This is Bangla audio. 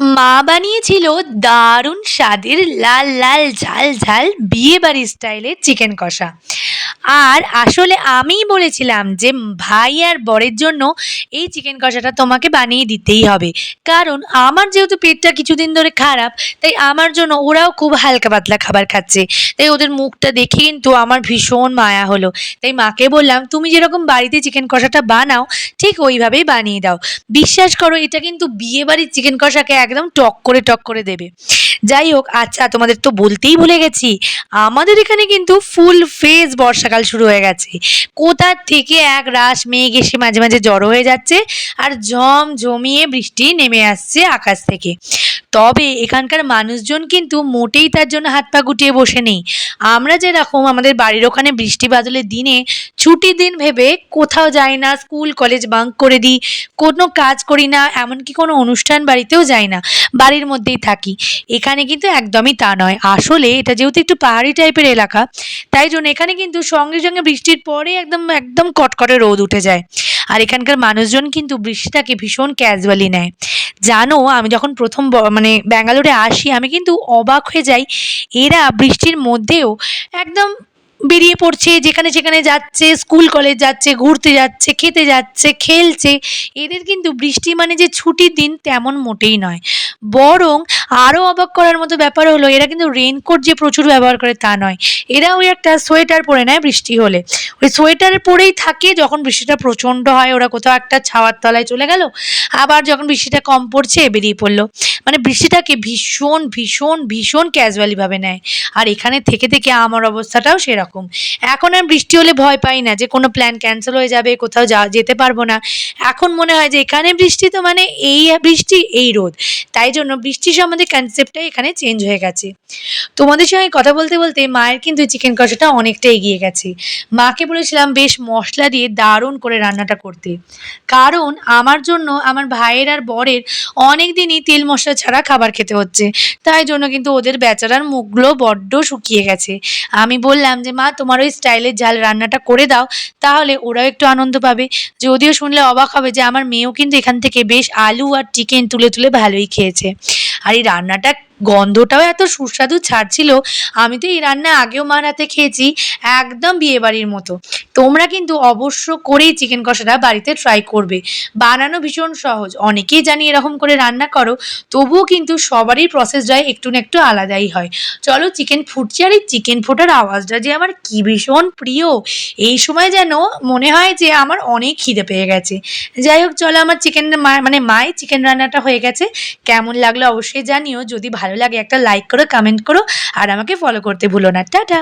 মা বানিয়েছিল দারুণ স্বাদের লাল লাল ঝাল ঝাল বিয়ে বাড়ির স্টাইলের চিকেন কষা। আর আসলে আমিই বলেছিলাম যে ভাই আর বরের জন্য এই চিকেন কষাটা তোমাকে বানিয়ে দিতেই হবে। কারণ আমার যেহেতু পেটটা কিছুদিন ধরে খারাপ, তাই আমার জন্য ওরাও খুব হালকা পাতলা খাবার খাচ্ছে। তাই ওদের মুখটা দেখে কিন্তু আমার ভীষণ মায়া হলো। তাই মাকে বললাম, তুমি যেরকম বাড়িতে চিকেন কষাটা বানাও, ঠিক ওইভাবেই বানিয়ে দাও। বিশ্বাস করো, এটা কিন্তু বিয়ে বাড়ির চিকেন কষাকে একদম টক করে টক করে দেবে। যাই হোক আচ্ছা তোমাদের তো বলতেই ভুলে গেছি। আমাদের এখানে কিন্তু ফুল ফেজ বর্ষাকাল শুরু হয়ে গেছে। কোথার থেকে এক রাশ মেঘ এসে মাঝে মাঝে জড়ো হয়ে যাচ্ছে আর জম জমিয়ে বৃষ্টি নেমে আসছে আকাশ থেকে। তবে এখানকার মানুষজন কিন্তু মোটেই তার জন্য হাত পা গুটিয়ে বসে নেই। আমরা যেরকম আমাদের বাড়ির ওখানে বৃষ্টি বাদলের দিনে ছুটির দিন ভেবে কোথাও যাই না, স্কুল, কলেজ বাঙ্ক করে দিই, কোনো কাজ করি না, এমনকি কোনো অনুষ্ঠান বাড়িতেও যাই না, বাড়ির মধ্যেই থাকি। এখানে কিন্তু একদমই তা নয়। আসলে এটা যেহেতু একটু পাহাড়ি টাইপের এলাকা, তাই জন্য এখানে কিন্তু সঙ্গে সঙ্গে বৃষ্টির পরে একদম একদম কটকটে রোদ উঠে যায়। আর এখানকার মানুষজন কিন্তু বৃষ্টিটাকে ভীষণ ক্যাজুয়ালি নেয়। জানো, আমি যখন প্রথম মানে ব্যাঙ্গালোরে আসি, আমি কিন্তু অবাক হয়ে যাই। এরা বৃষ্টির মধ্যেও একদম বেরিয়ে পড়ছে, যেখানে সেখানে যাচ্ছে স্কুল কলেজ যাচ্ছে, ঘুরতে যাচ্ছে, খেতে যাচ্ছে, খেলছে। এদের কিন্তু বৃষ্টি মানে যে ছুটির দিন তেমন মোটেই নয়। বরং আরও অবাক করার মতো ব্যাপার হলো, এরা কিন্তু রেনকোট যে প্রচুর ব্যবহার করে তা নয়। এরা ওই একটা সোয়েটার পরে নেয় বৃষ্টি হলে। ওই সোয়েটার পরেই থাকে যখন বৃষ্টিটা প্রচণ্ড হয়, ওরা কোথাও একটা ছাওয়ার তলায় চলে গেল, আবার যখন বৃষ্টিটা কম পড়ছে, বেরিয়ে পড়ল। মানে বৃষ্টিটাকে ভীষণ ভীষণ ভীষণ ক্যাজুয়ালিভাবে নেয়। আর এখানে থেকে থেকে আমার অবস্থাটাও সেরকম। এখন আর বৃষ্টি হলে ভয় পাই না যে কোনো প্ল্যান ক্যান্সেল হয়ে যাবে, কোথাও যা যেতে পারব না। এখন মনে হয় যে এখানে বৃষ্টি তো মানে এই বৃষ্টি, এই রোদ। তাই জন্য বৃষ্টি সম্বন্ধে কনসেপ্টটাই এখানে চেঞ্জ হয়ে গেছে। তোমাদের সঙ্গে কথা বলতে বলতে মায়ের কিন্তু চিকেন কষাটা অনেকটা এগিয়ে গেছে। মাকে বলেছিলাম, বেশ মশলা দিয়ে দারুণ করে রান্নাটা করতে। কারণ আমার জন্য, আমার ভাইয়ের আর বরের অনেক দিনই তেল মশলা ছাড়া খাবার খেতে হচ্ছে। তাই জন্য কিন্তু ওদের বেচারার মুখগুলো বড্ড শুকিয়ে গেছে। আমি বললাম যে মা, তোমার ওই স্টাইলের ঝাল রান্নাটা করে দাও, তাহলে ওরাও একটু আনন্দ পাবে। যদিও শুনলে অবাক হবে যে আমার মেয়েও কিন্তু এখান থেকে বেশ আলু আর চিকেন তুলে তুলে ভালোই খেয়েছে। আর এই রান্নাটা গন্ধটাও এত সুস্বাদু ছাড়ছিল, আমি তো এই রান্না আগেও মার হাতে খেয়েছি, একদম বিয়েবাড়ির মতো। তোমরা কিন্তু অবশ্য করেই চিকেন কষাটা বাড়িতে ট্রাই করবে। বানানো ভীষণ সহজ। অনেকেই জানি এরকম করে রান্না করো, তবুও কিন্তু সবারই প্রসেসটাই একটু না একটু আলাদাই হয়। চলো চিকেন ফুটছে আর এই চিকেন ফোটার আওয়াজটা যে আমার কি ভীষণ প্রিয়। এই সময় যেন মনে হয় যে আমার অনেক খিদে পেয়ে গেছে। যাই হোক, চলো আমার চিকেন মানে মায়ের চিকেন রান্নাটা হয়ে গেছে। কেমন লাগল অবশ্যই জানিও। যদি ভালো লাগে একটা লাইক করো কমেন্ট করো, আর আমাকে ফলো করতে ভুলো না। টাটা!